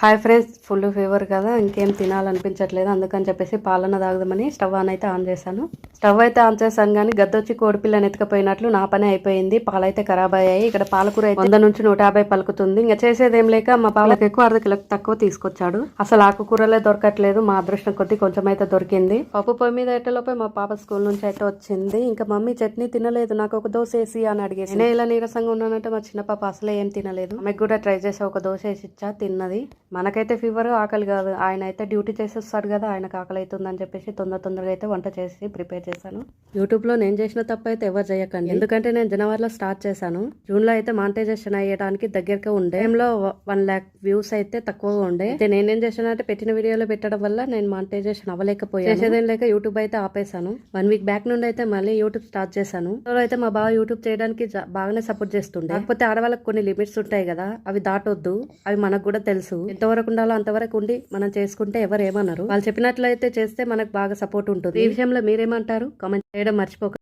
Hi friends full fever కదా ఇంకేం తినాలనిపించట్లేదు అందుకని చెప్పేసి పాలన తాగుదామని స్టవ్ ఆన్ అయితే ఆన్ చేశాను. స్టవ్ అయితే ఆన్ చేశాను కానీ గద్దొచ్చి కోడిపిల్లని ఎత్తుకపోయినట్లు నా పని అయిపోయింది పాలైతే ఖరాబ్ అయ్యాయి. ఇక్కడ పాలకూర వంద నుంచి నూట యాభై పలుకుతుంది. ఇంకా చేసేదేం లేక మా పాలకు ఎక్కువ అర్ధ కిలోకి తక్కువ తీసుకొచ్చాడు. అసలు ఆకుకూరలే దొరకట్లేదు మా అదృష్టం కొద్ది కొంచెం అయితే దొరికింది. పప్పు పొయ్యి మీద ఎట్టలోపై మా పాప స్కూల్ నుంచి అయితే వచ్చింది. ఇంకా మమ్మీ చట్నీ తినలేదు నాకు ఒక దోశ వేసి అని అడిగేసి నేను ఇలా నీరసంగా ఉన్నానంటే మా చిన్న పాప అసలే ఏం తినలేదు. ఆమెకు కూడా ట్రై చేసి ఒక దోశ వేసి ఇచ్చా తిన్నది. మనకైతే ఫీవర్ ఆకలి కాదు. ఆయన అయితే డ్యూటీ చేసేస్తారు కదా ఆయనకు ఆకలి అవుతుందని చెప్పేసి తొందర తొందరగా అయితే వంట చేసి ప్రిపేర్ చేశాను. యూట్యూబ్లో నేను చేసిన తప్పు అయితే ఎవరు చేయకండి. ఎందుకంటే నేను జనవరిలో స్టార్ట్ చేశాను. జూన్లో అయితే మానిటైజేషన్ అయ్యడానికి దగ్గరగా ఉండే. వన్ ల్యాక్ వ్యూస్ అయితే తక్కువగా ఉండే. అయితే నేనేం చేశాను అంటే పెట్టిన వీడియోలో పెట్టడం వల్ల నేను మానిటైజేషన్ అవ్వలేకపోయాను. చేసేదేం లేక యూట్యూబ్ అయితే ఆపేశాను. వన్ వీక్ బ్యాక్ నుండి అయితే మళ్ళీ యూట్యూబ్ స్టార్ట్ చేశాను. అయితే మా బావ యూట్యూబ్ చేయడానికి బాగానే సపోర్ట్ చేస్తుండే. కాకపోతే ఆడవాళ్ళకి కొన్ని లిమిట్స్ ఉంటాయి కదా అవి దాటొద్దు. అవి మనకు కూడా తెలుసు. ఎంతవరకు ఉండాలో అంతవరకు ఉండి మనం చేసుకుంటే ఎవరు ఏమన్నారు వాళ్ళు చెప్పినట్లయితే చేస్తే మనకు బాగా సపోర్ట్ ఉంటుంది. ఈ విషయంలో మీరేమంటారు? కామెంట్ చేయడం మర్చిపోక